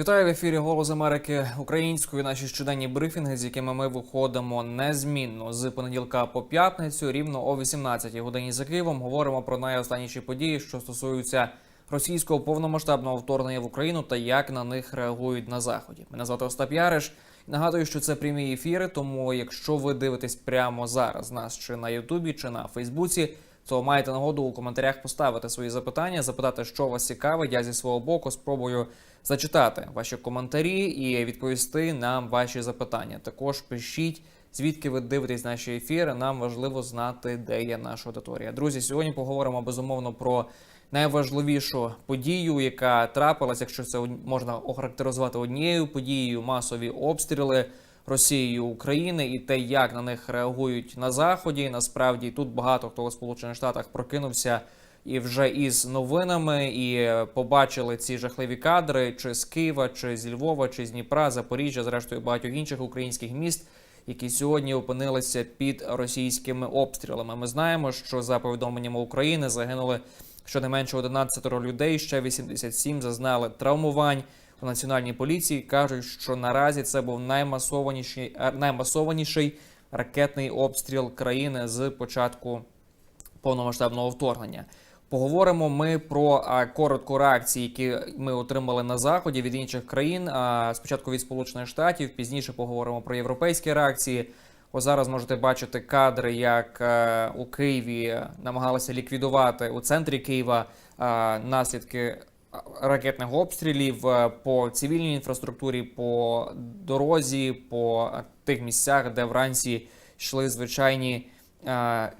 Вітаю в ефірі Голос Америки українською. Наші щоденні брифінги, з якими ми виходимо незмінно з понеділка по п'ятницю, рівно о 18 годині за Києвом. Говоримо про найостанніші події, що стосуються російського повномасштабного вторгнення в Україну та як на них реагують на заході. Мене звати Остап Яриш. Нагадую, що це прямі ефіри. Тому, якщо ви дивитесь прямо зараз нас чи на Ютубі, чи на Фейсбуці, то маєте нагоду у коментарях поставити свої запитання, запитати, що вас цікавить. Я зі свого боку спробую зачитати ваші коментарі і відповісти нам ваші запитання. Також пишіть, звідки ви дивитесь наші ефіри. Нам важливо знати, де є наша аудиторія. Друзі, сьогодні поговоримо безумовно про найважливішу подію, яка трапилась, якщо це можна охарактеризувати однією подією, масові обстріли. Росією України і те, як на них реагують на заході. Насправді тут багато хто у Сполучених Штатах прокинувся і вже із новинами, і е, побачили ці жахливі кадри, чи з Києва, чи з Львова, чи з Дніпра, Запоріжжя, зрештою багатьох інших українських міст, які сьогодні опинилися під російськими обстрілами. Ми знаємо, що за повідомленнями України загинули щонайменше 11 людей, ще 87 зазнали травмувань. У національній поліції кажуть, що наразі це був наймасованіший, е, наймасованіший ракетний обстріл країни з початку повномасштабного вторгнення. Поговоримо ми про коротку реакції, які ми отримали на заході від інших країн. Спочатку від Сполучених Штатів, пізніше поговоримо про європейські реакції. Ось зараз можете бачити кадри, як е, у Києві намагалися ліквідувати у центрі Києва наслідки ракетних обстрілів е, по цивільній інфраструктурі, по дорозі, по тих місцях, де вранці йшли звичайні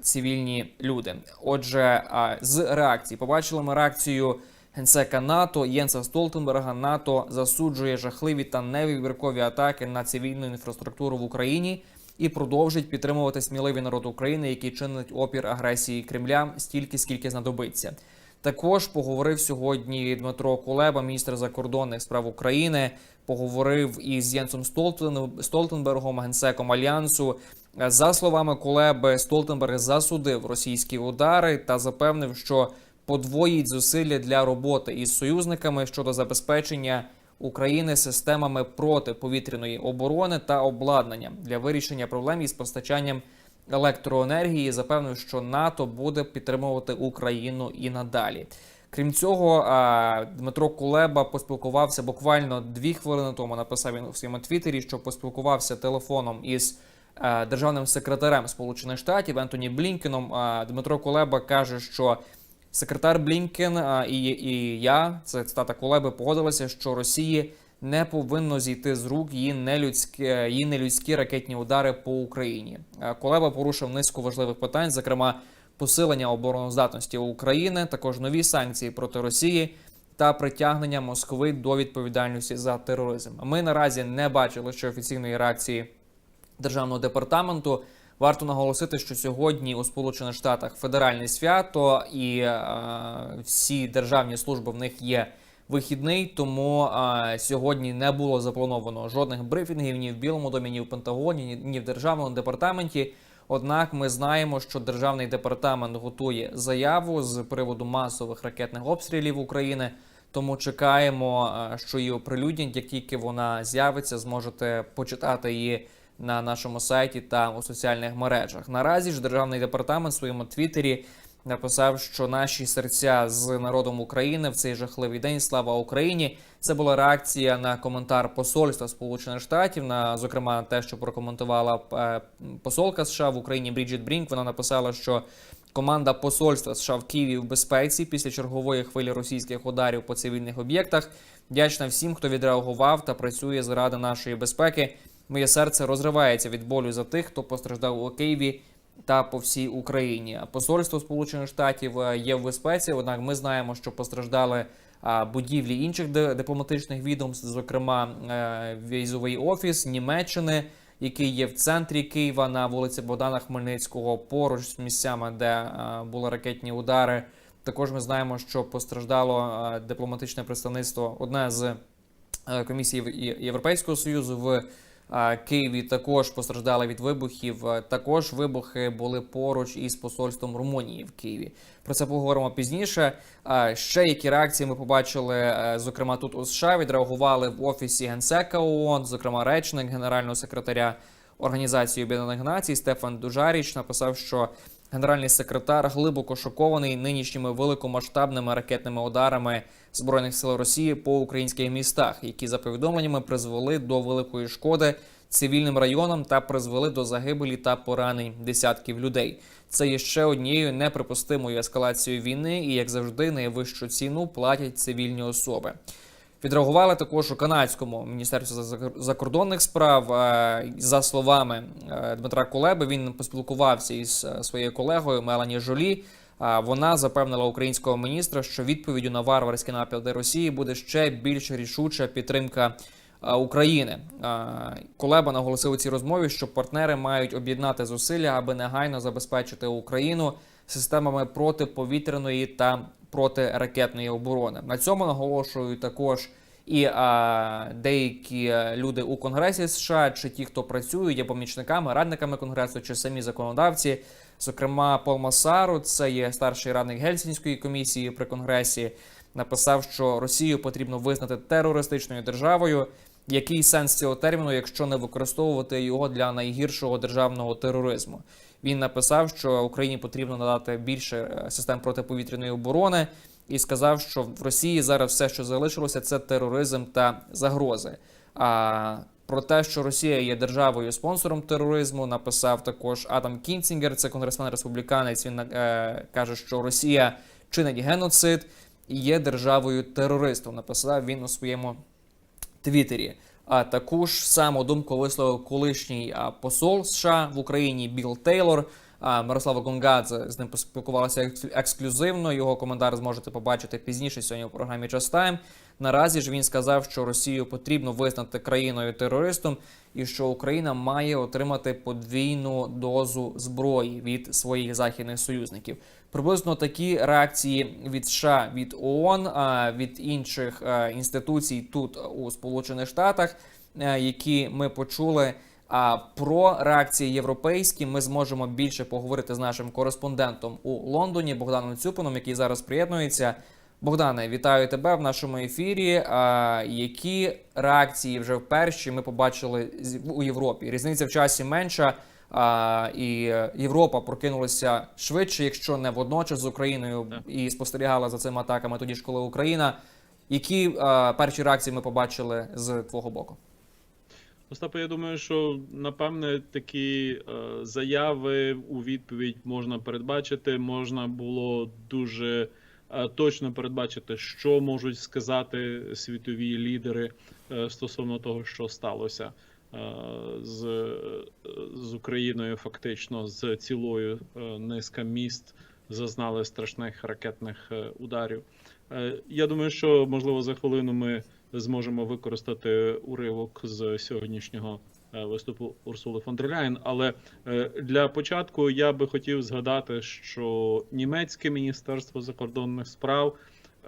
цивільні люди. Отже, е, з реакцій побачили ми реакцію генсека НАТО Єнса Столтенберга. НАТО засуджує жахливі та невибіркові атаки на цивільну інфраструктуру в Україні. І продовжить підтримувати сміливий народ України, який чинить опір агресії Кремля стільки, скільки знадобиться. Також поговорив сьогодні Дмитро Кулеба, міністр закордонних справ України. Поговорив із Єнсом Столтен- Столтенбергом, генсеком альянсу. За словами Кулеби, Столтенберг засудив російські удари та запевнив, що подвоїть зусилля для роботи із союзниками щодо забезпечення України системами протиповітряної оборони та обладнання для вирішення проблем із постачанням електроенергії. Запевнив, що НАТО буде підтримувати Україну і надалі. Крім цього, Дмитро Кулеба поспілкувався буквально дві хвилини тому. Написав він у своєму твіттері, що поспілкувався телефоном із державним секретарем Сполучених Штатів Ентоні Блінкеном. Дмитро Кулеба каже, що секретар Блінкен і, і я, це цитата Кулеби, погодилися, що Росії не повинно зійти з рук її нелюдські, її нелюдські ракетні удари по Україні. Е, Кулеба порушив низку важливих питань, зокрема посилення обороноздатності України, також нові санкції проти Росії та притягнення Москви до відповідальності за тероризм. Ми наразі не бачили ще офіційної реакції державного департаменту. Варто наголосити, що сьогодні у Сполучених Штатах федеральне свято, і е, всі державні служби в них є вихідний. Тому е, сьогодні не було заплановано жодних брифінгів ні в Білому домі, ні в Пентагоні, ні, ні в державному департаменті. Однак ми знаємо, що державний департамент готує заяву з приводу масових ракетних обстрілів України. Тому чекаємо, е, що її оприлюднять. Як тільки вона з'явиться, зможете почитати її на нашому сайті та у соціальних мережах. Наразі ж державний департамент в своєму твіттері написав, що наші серця з народом України в цей жахливий день. Слава Україні! Це була реакція на коментар посольства Сполучених Штатів, на зокрема те, що прокоментувала е, посолка США в Україні Бріджит Брінк. Вона написала, що команда посольства США в Києві в безпеці після чергової хвилі російських ударів по цивільних об'єктах. Вдячна всім, хто відреагував та працює заради нашої безпеки. Моє серце розривається від болю за тих, хто постраждав у Києві та по всій Україні. Посольство Сполучених Штатів е, є в безпеці. Однак ми знаємо, що постраждали будівлі інших дипломатичних відомств, зокрема е, візовий офіс Німеччини, який є в центрі Києва на вулиці Богдана Хмельницького, поруч з місцями, де е, були ракетні удари. Також ми знаємо, що постраждало е, дипломатичне представництво, одне з е, комісії Європейського союзу в Києві також постраждали від вибухів. Також вибухи були поруч із посольством Румунії в Києві. Про це поговоримо пізніше. Ще які реакції ми побачили, е, зокрема тут у США відреагували в офісі генсека ООН, зокрема речник генерального секретаря Організації Об'єднаних Націй Стефан Дужаріч написав, що генеральний секретар глибоко шокований нинішніми великомасштабними ракетними ударами збройних сил Росії по українських містах, які за повідомленнями призвели до великої шкоди цивільним районам та призвели до загибелі та поранень десятків людей. Це є ще однією неприпустимою ескалацією війни, і як завжди, найвищу ціну платять цивільні особи. Відреагували також у канадському міністерстві закордонних справ. Е, За словами е, Дмитра Кулеби, він поспілкувався із е, своєю колегою Мелані Жолі. Вона запевнила українського міністра, що відповіддю на варварські напади Росії буде ще більш рішуча підтримка України. Кулеба наголосив у цій розмові, що партнери мають об'єднати зусилля, аби негайно забезпечити Україну системами протиповітряної та протиракетної оборони. На цьому наголошують також і а, деякі люди у Конгресі США, чи ті, хто працюють, є помічниками, радниками конгресу, чи самі законодавці. Зокрема, Пол Масару, це є старший радник Гельсінської комісії при конгресі, написав, що Росію потрібно визнати терористичною державою. Який сенс цього терміну, якщо не використовувати його для найгіршого державного тероризму? Він написав, що Україні потрібно надати більше е, систем протиповітряної оборони, і сказав, що в Росії зараз все, що залишилося, це тероризм та загрози. А про те, що Росія є державою спонсором тероризму, написав також Адам Кінцінгер, це конгресмен республіканець. Він е, каже, що Росія чинить геноцид і є державою терористом. Написав він у своєму Твіттері. А таку ж саму думку висловив колишній посол США в Україні Білл Тейлор. Мирослава Гонгадзе з ним поспілкувалася ексклюзивно. Його коментар зможете побачити пізніше сьогодні у програмі Час Тайм. Наразі ж він сказав, що Росію потрібно визнати країною терористом і що Україна має отримати подвійну дозу зброї від своїх західних союзників. Приблизно такі реакції від США, від ООН, від інших е, інституцій тут у Сполучених Штатах, е, які ми почули. А про реакції європейські ми зможемо більше поговорити з нашим кореспондентом у Лондоні Богданом Цюпином, який зараз приєднується. Богдане, вітаю тебе в нашому ефірі. А, які реакції вже вперше ми побачили у Європі? Різниця в часі менша, а, і Європа прокинулася швидше, якщо не водночас з Україною, Так. і спостерігала за цими атаками тоді ж, коли Україна. Які а, перші реакції ми побачили з твого боку? Остапе, я думаю, що напевне такі е, заяви у відповідь можна передбачити. Можна було дуже е, точно передбачити, що можуть сказати світові лідери е, стосовно того, що сталося е, з, е, з Україною, фактично з цілою е, низка міст зазнали страшних ракетних е, ударів. Е, Я думаю, що можливо за хвилину ми зможемо використати уривок з сьогоднішнього е, виступу Урсули фон дер Ляєн. Але е, для початку я би хотів згадати, що німецьке міністерство закордонних справ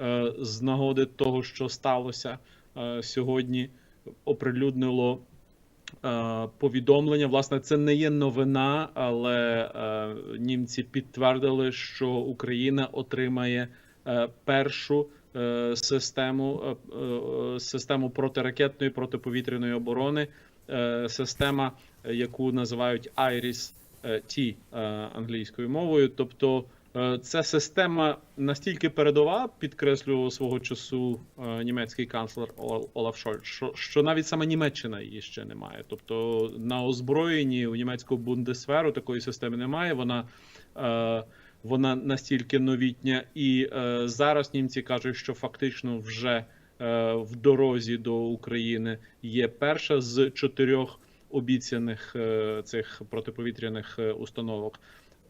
е, з нагоди того, що сталося сьогодні, оприлюднило. Повідомлення, власне, це не є новина, але німці підтвердили, що Україна отримає першу систему, е, е, систему протиракетної протиповітряної оборони, е, система, е, яку називають IRIS T е, англійською мовою. Тобто е, ця система настільки передова, підкреслював свого часу е, німецький канцлер Ол- Олаф Шольц, що, що навіть сама Німеччина її ще не має. Тобто на озброєнні у німецького бундесверу такої системи немає. Вона е, вона настільки новітня, і е, зараз німці кажуть, що фактично вже е, в дорозі до України є перша з чотирьох обіцяних е, цих протиповітряних е, установок.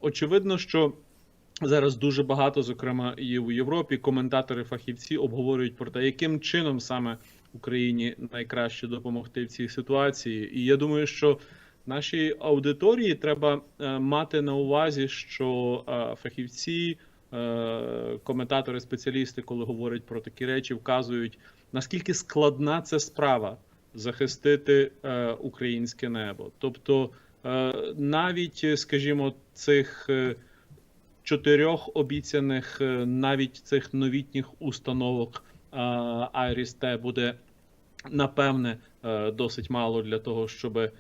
Очевидно, що зараз дуже багато, зокрема і у Європі, коментатори, фахівці обговорюють про те, яким чином саме Україні найкраще допомогти в цій ситуації. І я думаю, що нашій аудиторії треба е, мати на увазі, що е, фахівці, е, коментатори, спеціалісти, коли говорять про такі речі, вказують наскільки складна це справа захистити українське небо. Тобто, навіть, скажімо, цих чотирьох обіцяних, навіть цих новітніх установок Айріс Т буде напевне досить мало для того, щоб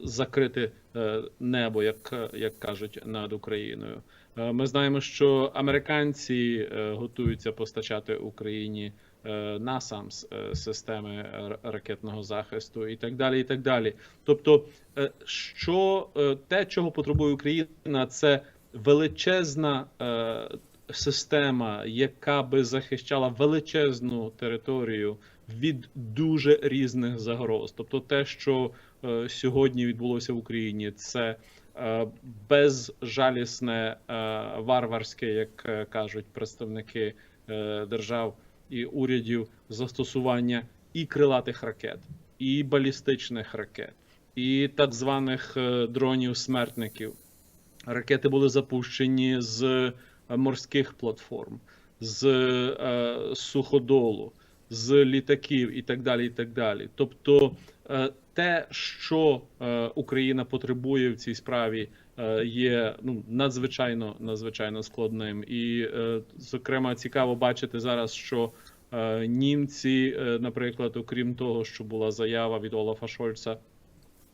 закрити е, небо, як, е, як кажуть, над Україною. Е, Ми знаємо, що американці е, готуються постачати Україні е, насамс е, системи ракетного захисту і так далі. І так далі. Тобто, е, що е, те, чого потребує Україна, це величезна е, система, яка би захищала величезну територію від дуже різних загроз. Тобто, те, що е, сьогодні відбулося в Україні, це е, безжалісне, е, варварське, як е, кажуть представники е, держав і урядів, застосування і крилатих ракет, і балістичних ракет, і так званих е, дронів-смертників. Ракети були запущені з е, морських платформ, з е, суходолу, з літаків і так далі. і так далі. Тобто, е, те, що е, Україна потребує в цій справі, е, є ну надзвичайно надзвичайно складним. І, е, зокрема, цікаво бачити зараз, що німці, наприклад, окрім того, що була заява від Олафа Шольца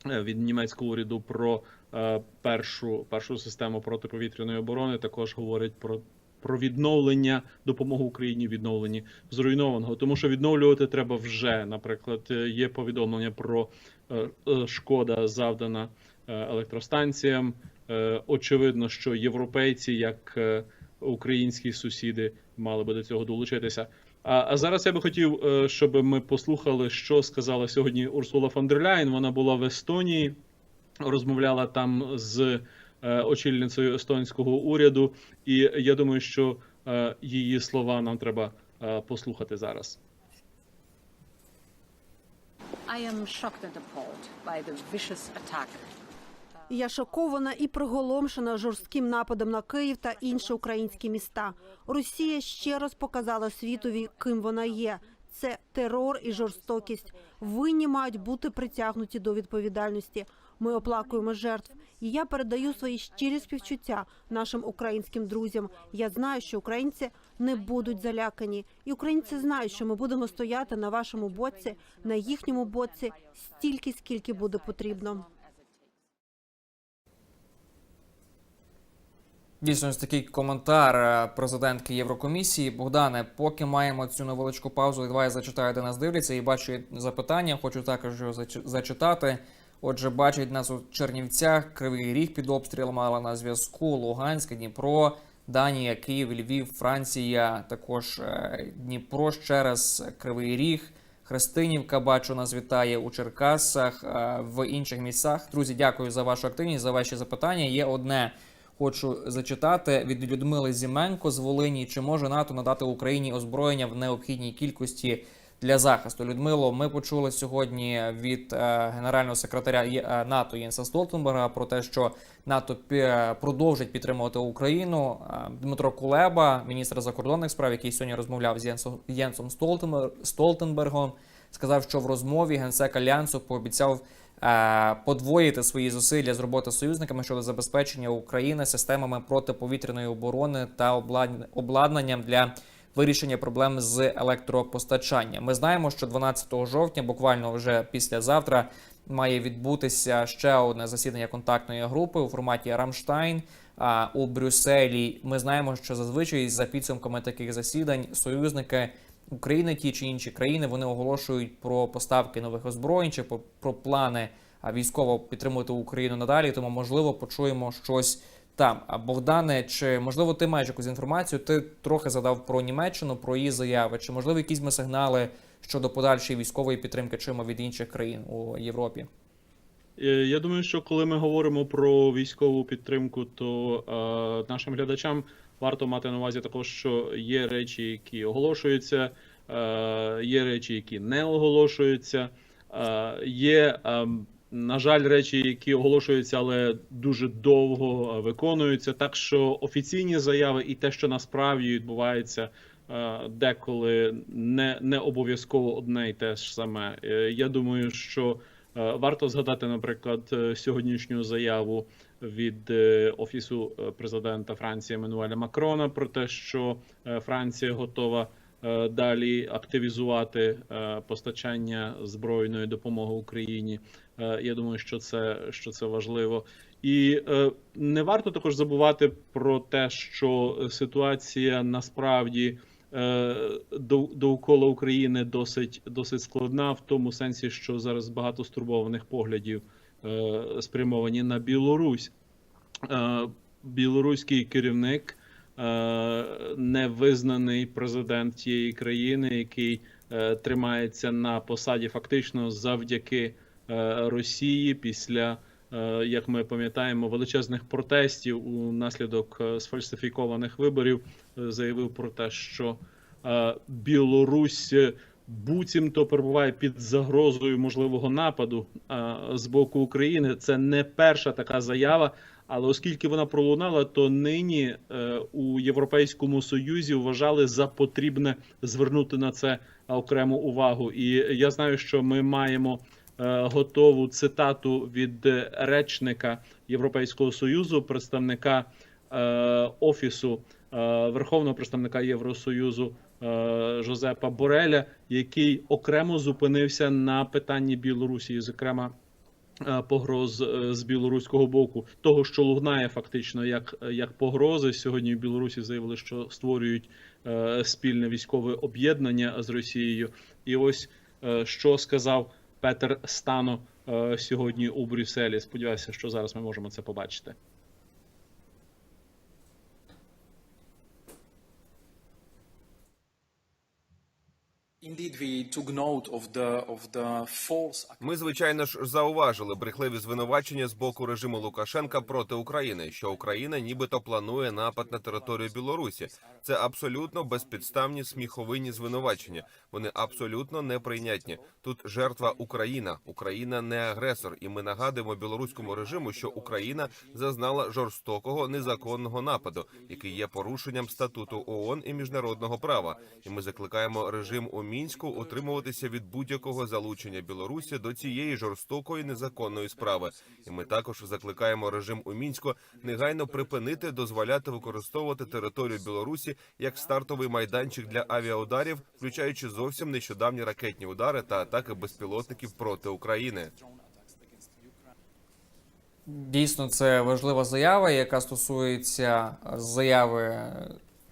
від німецького уряду про першу, першу систему протиповітряної оборони, також говорять про. Про відновлення допомогу Україні відновленні зруйнованого, тому що відновлювати треба вже. Наприклад, е, є повідомлення про е, е, шкода завдана електростанціям. Очевидно, що європейці, як українські сусіди, мали би до цього долучитися. А, зараз я би хотів, щоб ми послухали, що сказала сьогодні Урсула фон дер Ляєн. Вона була в Естонії, розмовляла там з очільницею естонського уряду, і я думаю, що е, її слова нам треба е, послухати зараз. I am shocked and appalled by the vicious attack. Я шокована і приголомшена жорстким нападом на Київ та інші українські міста. Росія ще раз показала світові, ким вона є. Це терор і жорстокість. Винні мають бути притягнуті до відповідальності. Ми оплакуємо жертв. І я передаю свої щирі співчуття нашим українським друзям. Я знаю, що українці не будуть залякані, і українці знають, що ми будемо стояти на вашому боці, на їхньому боці стільки, скільки буде потрібно. Дійсно, ось такий коментар е, президентки Єврокомісії. Богдане, поки маємо цю невеличку паузу, давай я зачитаю, де нас дивляться, і бачу запитання. Хочу також його зач- зачитати. Отже, бачить нас у Чернівцях, Кривий Ріг під обстрілами, але на зв'язку Луганськ, Дніпро, Данія, Київ, Львів, Франція, також е, Дніпро ще раз Кривий Ріг. Христинівка бачу нас вітає у Черкасах е, в інших місцях. Друзі, дякую за вашу активність, за ваші запитання. Є одне хочу зачитати від Людмили Зіменко з Волині. Чи може НАТО надати Україні озброєння в необхідній кількості для захисту? Людмило, ми почули сьогодні від е, генерального секретаря е, НАТО Єнса Столтенберга про те, що НАТО пі- продовжить підтримувати Україну. Е, Дмитро Кулеба, міністр закордонних справ, який сьогодні розмовляв з Єнсом, Столтенбергом, сказав, що в розмові генсек альянсу пообіцяв е, подвоїти свої зусилля з роботи з союзниками щодо забезпечення України системами протиповітряної оборони та облад- обладнанням для вирішення проблем з електропостачанням. Ми знаємо, що 12 жовтня, буквально вже післязавтра, має відбутися ще одне засідання контактної групи у форматі Рамштайн. А у Брюсселі ми знаємо, що зазвичай за підсумками таких засідань союзники України, ті чи інші країни, вони оголошують про поставки нових озброєнь чи про плани військово підтримувати Україну надалі. Тому можливо почуємо щось там. Богдане, чи можливо ти маєш якусь інформацію? Ти трохи задав про Німеччину, про її заяви, чи можливо якісь ми сигнали щодо подальшої військової підтримки чимо від інших країн у Європі? Е, Я думаю, що коли ми говоримо про військову підтримку, то е, нашим глядачам варто мати на увазі також, що є речі, які оголошуються, е, є речі, які не оголошуються, е, є, е, на жаль, речі, які оголошуються, але дуже довго е, виконуються. Так що офіційні заяви і те, що насправді відбувається е, деколи не, не обов'язково одне й те ж саме. Е, Я думаю, що варто згадати, наприклад, сьогоднішню заяву від офісу президента Франції Еммануеля Макрона про те, що Франція готова далі активізувати постачання збройної допомоги Україні. Е, Я думаю, що це, що це важливо. І е, не варто також забувати про те, що ситуація насправді е, до- довкола України досить, досить складна, в тому сенсі, що зараз багато стурбованих поглядів спрямовані на Білорусь. Білоруський керівник, невизнаний президент тієї країни, який тримається на посаді фактично завдяки Росії після, е, як ми пам'ятаємо, величезних протестів унаслідок е, сфальсифікованих виборів, е, заявив про те, що е, Білорусь е, буцімто перебуває під загрозою можливого нападу е, з боку України. Це не перша така заява. Але оскільки вона пролунала, то нині е, у Європейському Союзі вважали за потрібне звернути на це окрему увагу. І я знаю, що ми маємо е, готову цитату від е, речника Європейського Союзу, представника е, офісу е, Верховного представника Євросоюзу е, Жозепа Бореля, який окремо зупинився на питанні Білорусі, зокрема е, погроз е, з білоруського боку, того, що лунає фактично як, як погрози. Сьогодні в Білорусі заявили, що створюють е, спільне військове об'єднання з Росією. І ось е, що сказав Петер стану е, сьогодні у Брюсселі. Сподіваюся, що зараз ми можемо це побачити. Ми, звичайно ж, зауважили брехливі звинувачення з боку режиму Лукашенка проти України, що Україна нібито планує напад на територію Білорусі. Це абсолютно безпідставні сміховинні звинувачення. Вони абсолютно неприйнятні. Тут жертва Україна. Україна не агресор, і ми нагадуємо білоруському режиму, що Україна зазнала жорстокого незаконного нападу, який є порушенням статуту ООН і міжнародного права. І ми закликаємо режим у мінську утримуватися від будь-якого залучення Білорусі до цієї жорстокої незаконної справи. І ми також закликаємо режим у мінську негайно припинити дозволяти використовувати територію Білорусі як стартовий майданчик для авіаударів, включаючи зовсім нещодавні ракетні удари та атаки безпілотників проти України. Дійсно, це важлива заява, яка стосується заяви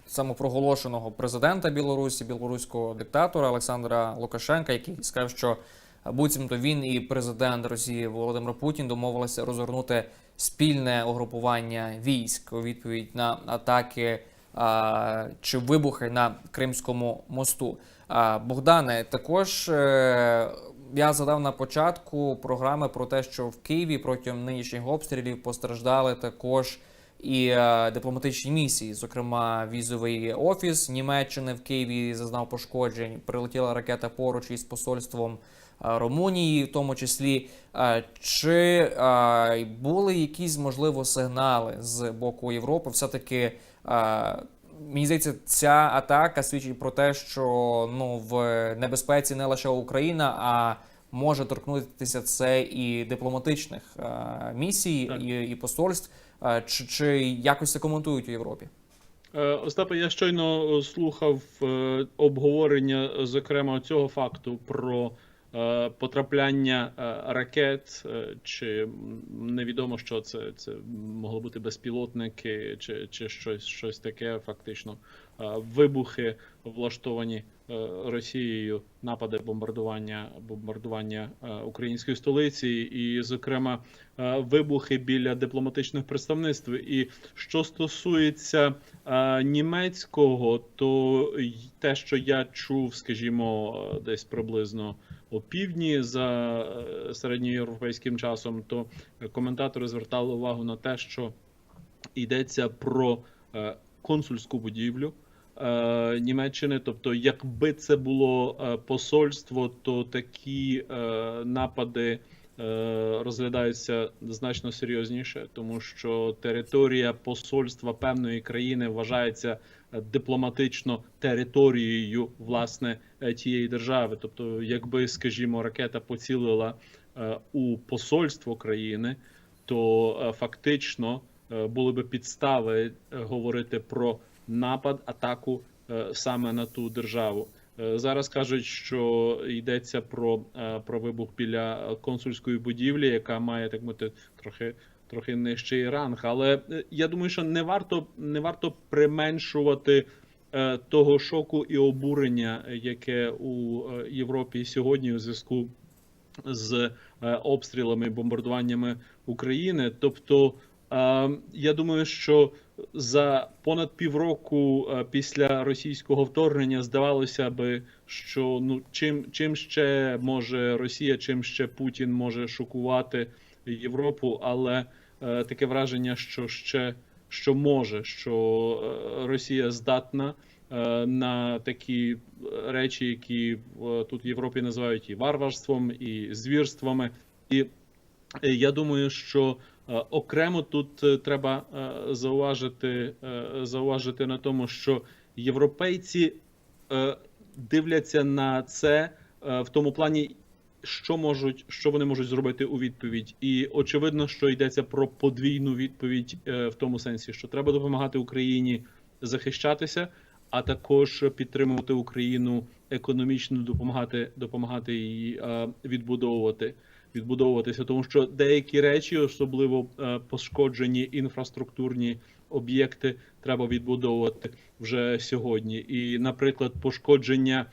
самопроголошеного президента Білорусі, білоруського диктатора Олександра Лукашенка, який сказав, що буцімто він і президент Росії Володимир Путін домовилися розгорнути спільне угрупування військ у відповідь на атаки а, чи вибухи на Кримському мосту. А, Богдане, також е, я задав на початку програми про те, що в Києві протягом нинішніх обстрілів постраждали також і е, дипломатичні місії, зокрема візовий офіс Німеччини в Києві зазнав пошкоджень. Прилетіла ракета поруч із посольством е, Румунії, в тому числі. Е, Чи були якісь можливо сигнали з боку Європи? Все таки мені здається, ця атака свідчить про те, що ну в небезпеці не лише Україна, а може торкнутися це і дипломатичних е, місій, і, і посольств. Е, Чи, чи якось це коментують у Європі? Е, Остапе, я щойно слухав обговорення, зокрема, цього факту про потрапляння ракет, чи невідомо, що це, це могло бути безпілотники, чи, чи щось, щось таке, фактично. Вибухи влаштовані Росією, напади бомбардування, бомбардування е, української столиці, і, зокрема, е, вибухи біля дипломатичних представництв. І що стосується е, німецького, то те, що я чув, скажімо, е, десь приблизно о півдні за е, середньоєвропейським часом, то коментатори звертали увагу на те, що йдеться про е, консульську будівлю. Е, Німеччини, тобто, якби це було е, посольство, то такі е, напади розглядаються значно серйозніше, тому що територія посольства певної країни вважається дипломатично територією власне тієї держави. Тобто, якби, скажімо, ракета поцілила у посольство країни, то фактично були би підстави говорити про напад, атаку е, саме на ту державу. Е, Зараз кажуть, що йдеться про, е, про вибух біля консульської будівлі, яка має так мовити трохи. Трохи нижчий ранг, але я думаю, що не варто не варто применшувати того шоку і обурення, яке у Європі сьогодні у зв'язку з обстрілами і бомбардуваннями України. Тобто, я думаю, що за понад півроку е, після російського вторгнення здавалося би, що ну чим, чим ще може Росія, чим ще Путін може шокувати Європу, але е, таке враження, що ще що може, що е, Росія здатна е, на такі речі, які тут в Європі називають і варварством, і звірствами. І я думаю, що окремо тут е, треба е, зауважити, е, зауважити на тому, що європейці е, дивляться на це е, в тому плані, що можуть, що вони можуть зробити у відповідь, і очевидно, що йдеться про подвійну відповідь е, в тому сенсі, що треба допомагати Україні захищатися, а також підтримувати Україну економічно, допомагати, допомагати е, відбудовувати. Відбудовуватися, тому що деякі речі, особливо е, пошкоджені інфраструктурні об'єкти, треба відбудовувати вже сьогодні. І, наприклад, пошкодження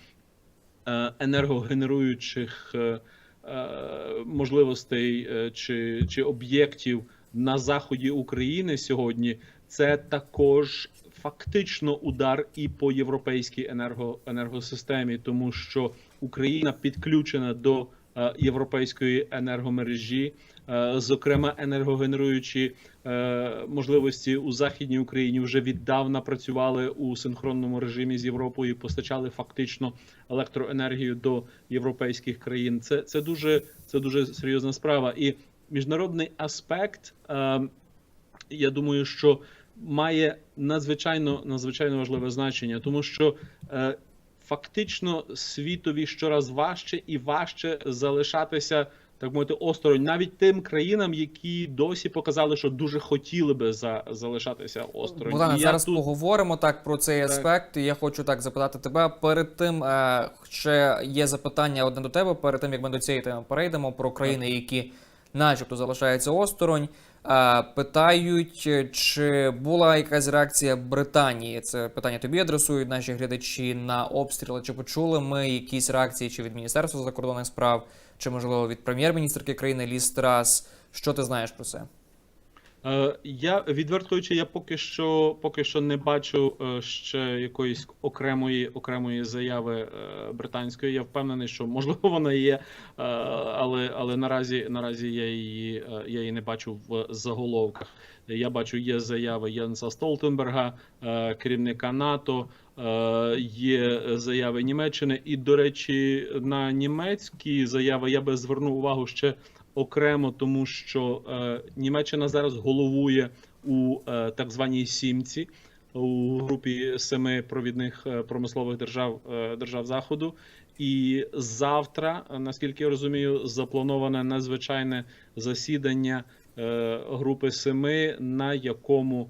е, енергогенеруючих е, можливостей чи, чи об'єктів на заході України сьогодні, це також фактично удар і по європейській енерго, енергосистемі, тому що Україна підключена до європейської енергомережі, е, зокрема енергогенеруючі е, можливості у західній Україні вже віддавна працювали у синхронному режимі з Європою, постачали фактично електроенергію до європейських країн. Це це дуже це дуже серйозна справа. І міжнародний аспект, е, я думаю, що має надзвичайно надзвичайно важливе значення, тому що е, фактично світові щораз важче і важче залишатися. Так мовити, осторонь навіть тим країнам, які досі показали, що дуже хотіли би за залишатися осторонь. Богдане, зараз тут- поговоримо так про цей Так. аспект. Я хочу так запитати тебе. Перед тим е, ще є запитання одне до тебе. Перед тим як ми до цієї теми перейдемо про країни, які, начебто, залишаються осторонь. Питають, е, чи була якась реакція Британії? Це питання тобі адресують наші глядачі на обстріли. Чи почули ми якісь реакції чи від Міністерства закордонних справ, чи можливо від прем'єр-міністрки країни Ліс Трас? Що ти знаєш про це? Е, Я відверто кажучи, я поки що поки що не бачу е, ще якоїсь окремої окремої заяви е, британської. Я впевнений, що можливо вона є, але але наразі наразі я її я її не бачу в заголовках. Я бачу, є заяви Єнса Столтенберга, керівника НАТО. Є заяви Німеччини, і до речі, на німецькі заяви я би звернув увагу ще окремо, тому що е, Німеччина зараз головує у е, так званій сімці у групі семи провідних е, промислових держав держав заходу. І завтра, наскільки я розумію, заплановане надзвичайне засідання групи семи, на якому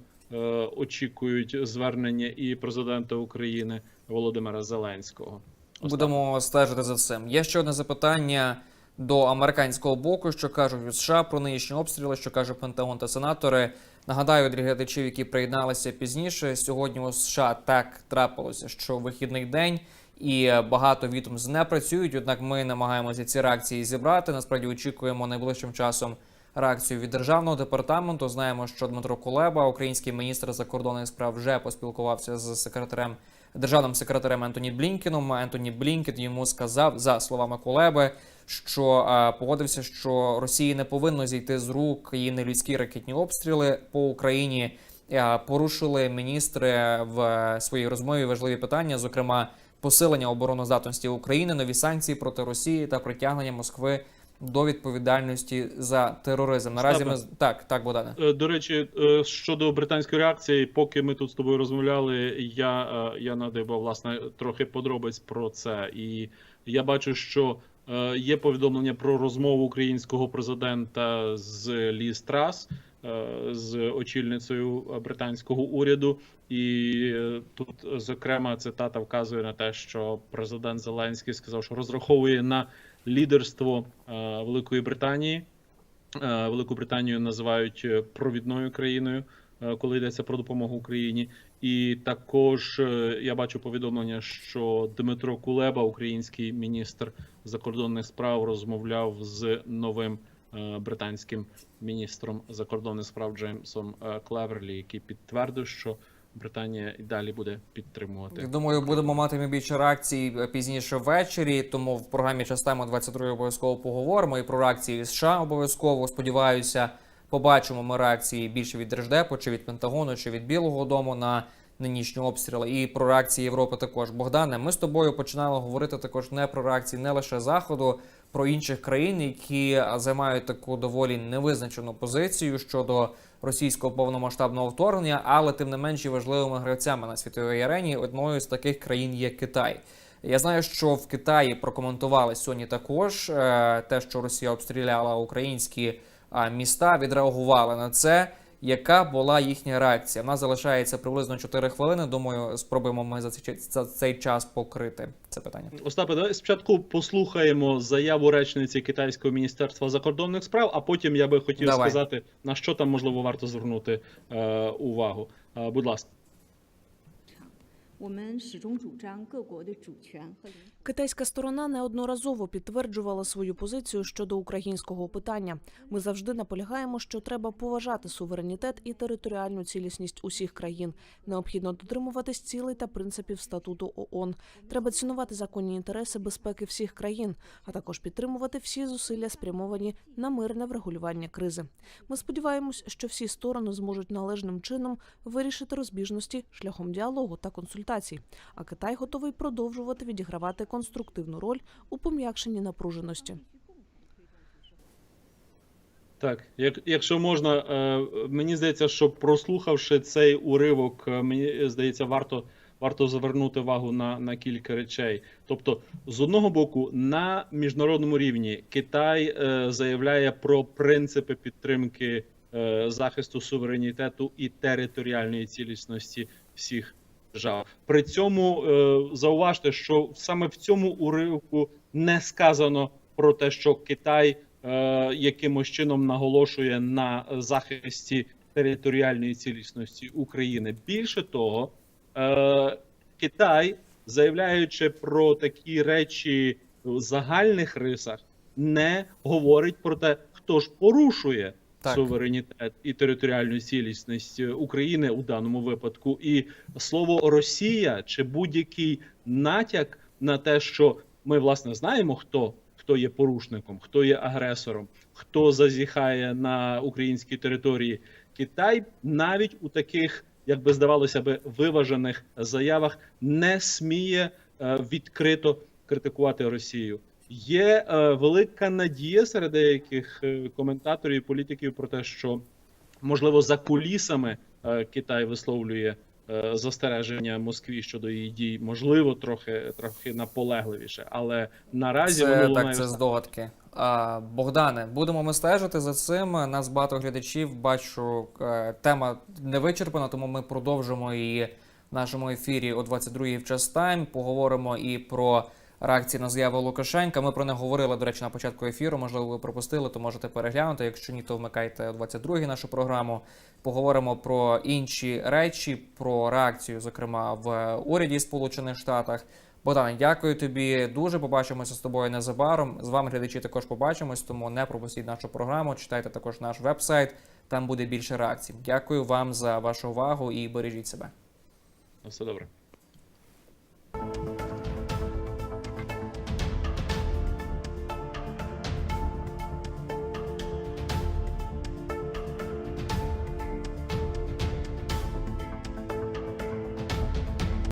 очікують звернення і президента України Володимира Зеленського. Будемо стежити за цим. Є ще одне запитання до американського боку, що кажуть у США про нинішні обстріли, що каже Пентагон та сенатори. Нагадаю для глядачів, які приєдналися пізніше. Сьогодні у США так трапилося, що вихідний день і багато відомств не працюють. Однак ми намагаємося ці реакції зібрати. Насправді очікуємо найближчим часом реакцію від державного департаменту. Знаємо, що Дмитро Кулеба, український міністр закордонних справ, вже поспілкувався з секретарем державним секретарем Ентоні Блінкеном. Ентоні Блінкен йому сказав за словами Кулеби, що е, погодився, що Росії не повинно зійти з рук її нелюдські ракетні обстріли по Україні. Е, порушили міністри в своїй розмові важливі питання, зокрема посилення обороноздатності України, нові санкції проти Росії та притягнення Москви до відповідальності за тероризм. Наразі ми так, так, Богдане. Е, До речі, е, щодо британської реакції, поки ми тут з тобою розмовляли, я, е, я надибав власне трохи подробиць про це. І я бачу, що е, є повідомлення про розмову українського президента з Ліз Трас, е, з очільницею е, британського уряду. І е, тут, е, зокрема, цитата вказує на те, що президент Зеленський сказав, що розраховує на лідерство е, Великої Британії. Е, Велику Британію називають е, провідною країною, е, коли йдеться про допомогу Україні. І також е, я бачу повідомлення, що Дмитро Кулеба, український міністр закордонних справ, розмовляв з новим е, британським міністром закордонних справ Джеймсом е, Клеверлі, який підтвердив, що Британія і далі буде підтримувати. Я думаю, будемо мати ми більше реакцій пізніше ввечері. Тому в програмі частемо 22 обов'язково поговоримо і про реакції США обов'язково. Сподіваюся, побачимо ми реакції більше від Держдепу, чи від Пентагону, чи від Білого Дому на нинішні обстріли. І про реакції Європи також. Богдане, ми з тобою починали говорити також не про реакції не лише заходу, про інших країн, які займають таку доволі невизначену позицію щодо російського повномасштабного вторгнення, але тим не менш важливими гравцями на світовій арені. Одною з таких країн є Китай. Я знаю, що в Китаї прокоментували сьогодні також е, те, що Росія обстріляла українські а, міста, відреагували на це. Яка була їхня реакція? У нас залишається приблизно 4 хвилини. Думаю, спробуємо ми за цей, за цей час покрити це питання. Остапе, давай спочатку послухаємо заяву речниці китайського міністерства закордонних справ, а потім я би хотів Давай. сказати, на що там можливо варто звернути е, увагу. Е, будь ласка. Китайська сторона неодноразово підтверджувала свою позицію щодо українського питання. Ми завжди наполягаємо, що треба поважати суверенітет і територіальну цілісність усіх країн. Необхідно дотримуватись цілей та принципів статуту ООН. Треба цінувати законні інтереси безпеки всіх країн, а також підтримувати всі зусилля, спрямовані на мирне врегулювання кризи. Ми сподіваємось, що всі сторони зможуть належним чином вирішити розбіжності шляхом діалогу та консультацій. А Китай готовий продовжувати відігравати конструктивну роль у пом'якшенні напруженості. Так, як, якщо можна, е, мені здається, що прослухавши цей уривок, е, мені здається, варто, варто звернути увагу на, на кілька речей. Тобто, з одного боку, на міжнародному рівні Китай е, заявляє про принципи підтримки захисту суверенітету і територіальної цілісності всіх держав. При цьому е, зауважте, що саме в цьому уривку не сказано про те, що Китай е, якимось чином наголошує на захисті територіальної цілісності України. Більше того, е, Китай, заявляючи про такі речі в загальних рисах, не говорить про те, хто ж порушує Так. суверенітет і територіальну цілісність України у даному випадку. І слово Росія чи будь-який натяк на те, що ми власне знаємо, хто хто є порушником, хто є агресором, хто зазіхає на українській території. Китай навіть у таких, як би здавалося би, виважених заявах не сміє е, відкрито критикувати Росію. Є е, велика надія серед деяких е, коментаторів і політиків про те, що можливо за кулісами е, Китай висловлює е, застереження Москві щодо її дій, можливо, трохи трохи наполегливіше, але наразі Це воно так, це здогадки. А, Богдане, будемо ми стежити за цим. Нас багато глядачів. Бачу, е, тема не вичерпана, тому ми продовжимо її в нашому ефірі о 22-й в час тайм. Поговоримо і про реакції на заяву Лукашенка. Ми про не говорили, до речі, на початку ефіру. Можливо, ви пропустили, то можете переглянути. Якщо ні, то вмикайте о 22-й нашу програму. Поговоримо про інші речі, про реакцію, зокрема в уряді Сполучених Штатах. Богдане, дякую тобі дуже. Побачимося з тобою незабаром. З вами глядачі також побачимось, тому не пропустіть нашу програму. Читайте також наш вебсайт. Там буде більше реакцій. Дякую вам за вашу увагу і бережіть себе. все добре.